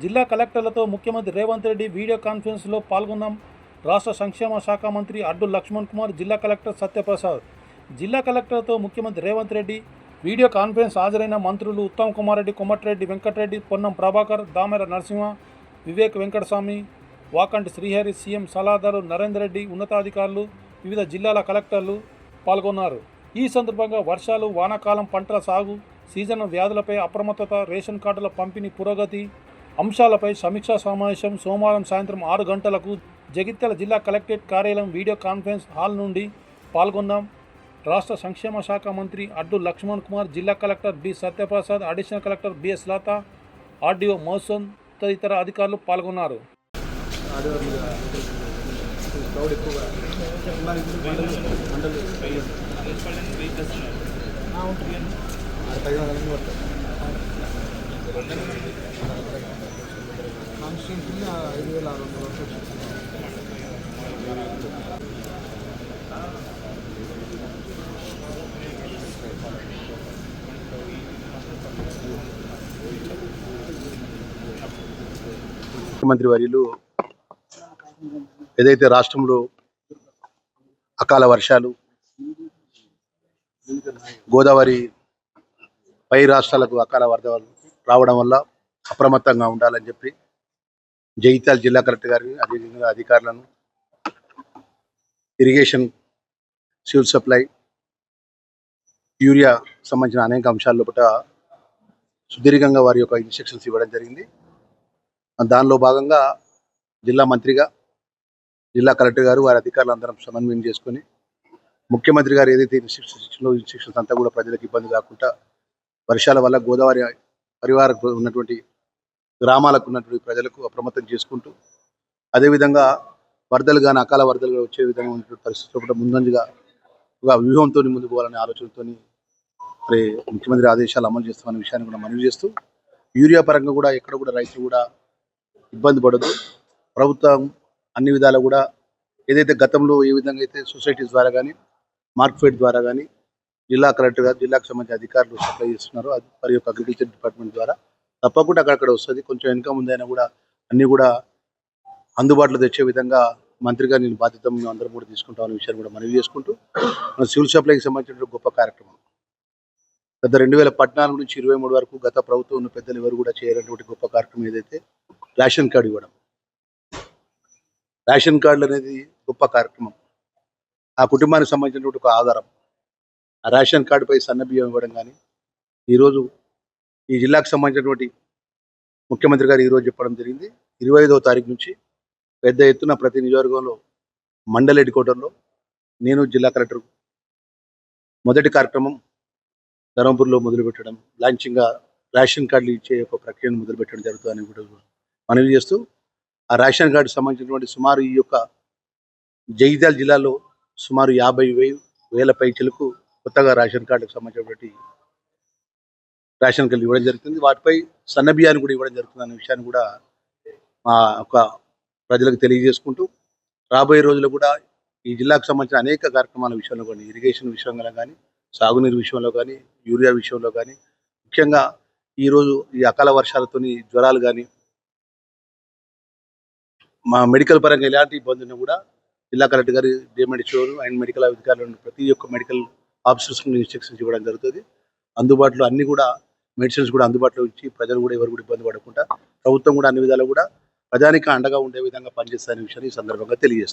జిల్లా కలెక్టర్లతో ముఖ్యమంత్రి రేవంత్ రెడ్డి వీడియో కాన్ఫరెన్స్లో పాల్గొన్నాం. రాష్ట్ర సంక్షేమ శాఖ మంత్రి అడ్డు లక్ష్మణ్ కుమార్ జిల్లా కలెక్టర్ సత్యప్రసాద్ జిల్లా కలెక్టర్తో ముఖ్యమంత్రి రేవంత్ రెడ్డి వీడియో కాన్ఫరెన్స్ హాజరైన మంత్రులు ఉత్తమ్ కుమార్ రెడ్డి కొమ్మటిరెడ్డి వెంకటరెడ్డి పొన్నం ప్రభాకర్ దామెర నరసింహ వివేక్ వెంకటస్వామి వాకంటి శ్రీహరి సీఎం సలహాదారు నరేందర్ రెడ్డి ఉన్నతాధికారులు వివిధ జిల్లాల కలెక్టర్లు పాల్గొన్నారు. ఈ సందర్భంగా వర్షాలు వానాకాలం పంటల సాగు సీజన్ వ్యాధులపై అప్రమత్తత రేషన్ కార్డుల పంపిణీ పురోగతి అంశాలపై సమీక్షా సమావేశం సోమవారం సాయంత్రం ఆరు గంటలకు జగిత్యాల జిల్లా కలెక్టరేట్ కార్యాలయం వీడియో కాన్ఫరెన్స్ హాల్ నుండి పాల్గొన్నాం. రాష్ట్ర సంక్షేమ శాఖ మంత్రి అడ్డు లక్ష్మణ్ కుమార్ జిల్లా collector B Satyaprasad additional collector B S Latha RDO మోసన్ తదితర అధికారులు పాల్గొన్నారు. ఆదివారం కాన్స్టెంట్లీ ఐదు వేల ఆరు వందల వరకు వచ్చింది. ముఖ్యమంత్రి వర్యులు ఏదైతే రాష్ట్రంలో అకాల వర్షాలు గోదావరి పై రాష్ట్రాలకు అకాల వరదలు రావడం వల్ల అప్రమత్తంగా ఉండాలని చెప్పి జగిత్యాల జిల్లా కలెక్టర్ గారిని అదేవిధంగా అధికారులను ఇరిగేషన్ సివిల్ సప్లై యూరియా సంబంధించిన అనేక అంశాల లోపల సుదీర్ఘంగా వారి యొక్క ఇన్స్ట్రక్షన్స్ ఇవ్వడం జరిగింది. దానిలో భాగంగా జిల్లా మంత్రిగా జిల్లా కలెక్టర్ గారు వారి అధికారులు అందరం సమన్వయం చేసుకొని ముఖ్యమంత్రి గారు ఏదైతే ఇన్స్ట్రక్షన్స్ ఇచ్చిందో ఇన్స్ట్రక్షన్స్ అంతా కూడా ప్రజలకు ఇబ్బంది కాకుండా వర్షాల వల్ల గోదావరి పరివారకు ఉన్నటువంటి గ్రామాలకు ఉన్నటువంటి ప్రజలకు అప్రమత్తం చేసుకుంటూ అదేవిధంగా వరదలు కానీ అకాల వరదలు వచ్చే విధంగా ఉన్నటువంటి పరిస్థితులు కూడా ముందంజగా ఒక వ్యూహంతో ముందుకు పోవాలనే ఆలోచనతో మరి ముఖ్యమంత్రి ఆదేశాలు అమలు చేస్తామనే విషయాన్ని కూడా మనవి చేస్తూ యూరియా పరంగా కూడా ఎక్కడ కూడా రైతులు కూడా ఇబ్బంది పడదు ప్రభుత్వం అన్ని విధాలు కూడా ఏదైతే గతంలో ఏ విధంగా అయితే సొసైటీస్ ద్వారా కానీ మార్కెట్ ద్వారా కానీ జిల్లా కలెక్టర్ గారు జిల్లాకు సంబంధించిన అధికారులు సప్లై చేస్తున్నారు. అది యొక్క అగ్రికల్చర్ డిపార్ట్మెంట్ ద్వారా. తప్పకుండా అక్కడక్కడ వస్తుంది. కొంచెం వెనుక ముందైనా కూడా అన్ని కూడా అందుబాటులో తెచ్చే విధంగా మంత్రిగా నేను బాధ్యత మేము అందరం కూడా తీసుకుంటామనే విషయాన్ని కూడా మనవి చేసుకుంటూ మన సివిల్ సప్లైకి సంబంధించిన గొప్ప కార్యక్రమం. గత రెండు వేల పద్నాలుగు నుంచి ఇరవై మూడు వరకు గత ప్రభుత్వం ఉన్న పెద్దలు ఎవరు కూడా చేయనటువంటి గొప్ప కార్యక్రమం ఏదైతే రేషన్ కార్డు ఇవ్వడం. రేషన్ కార్డులు అనేది గొప్ప కార్యక్రమం. ఆ కుటుంబానికి సంబంధించినటువంటి ఒక ఆధారం. ఆ రేషన్ కార్డుపై సన్న బియ్యం ఇవ్వడం కానీ ఈరోజు ఈ జిల్లాకు సంబంధించినటువంటి ముఖ్యమంత్రి గారు ఈరోజు చెప్పడం జరిగింది. ఇరవై ఐదవ తారీఖు నుంచి పెద్ద ఎత్తున ప్రతి నియోజకవర్గంలో మండల హెడ్ క్వార్టర్లో నేను జిల్లా కలెక్టర్ మొదటి కార్యక్రమం ధర్మపూర్లో మొదలుపెట్టడం లాంచింగ్గా రేషన్ కార్డులు ఇచ్చే ఒక ప్రక్రియను మొదలుపెట్టడం జరుగుతుందని కూడా మనవి చేస్తూ ఆ రేషన్ కార్డు సంబంధించినటువంటి సుమారు ఈ యొక్క జగిత్యాల జిల్లాలో సుమారు యాభై వేలు వేల పైచలకు కొత్తగా రేషన్ కార్డుకు సంబంధించినటువంటి రేషన్ కార్డులు ఇవ్వడం జరుగుతుంది. వాటిపై సన్న బియ్యాన్ని కూడా ఇవ్వడం జరుగుతుంది అనే విషయాన్ని కూడా మా ఒక ప్రజలకు తెలియజేసుకుంటూ రాబోయే రోజుల్లో కూడా ఈ జిల్లాకు సంబంధించిన అనేక కార్యక్రమాల విషయంలో కానీ ఇరిగేషన్ విషయంలో కానీ సాగునీరు విషయంలో కానీ యూరియా విషయంలో కానీ ముఖ్యంగా ఈరోజు ఈ అకాల వర్షాలతోని జ్వరాలు కానీ మా మెడికల్ పరంగా ఎలాంటి ఇబ్బందులు కూడా జిల్లా కలెక్టర్ గారు డిఎంఎడిచోరు అండ్ మెడికల్ అధికారులను ప్రతి ఒక్క మెడికల్ ఆఫీసర్స్ ఇన్స్ట్రక్షన్స్ ఇవ్వడం జరుగుతుంది. అందుబాటులో అన్ని కూడా మెడిసిన్స్ కూడా అందుబాటులో ఇచ్చి ప్రజలు కూడా ఎవరు కూడా ఇబ్బంది పడకుండా ప్రభుత్వం కూడా అన్ని విధాలు కూడా ప్రజానికి అండగా ఉండే విధంగా పనిచేస్తారనే విషయాన్ని ఈ సందర్భంగా తెలియజేస్తుంది.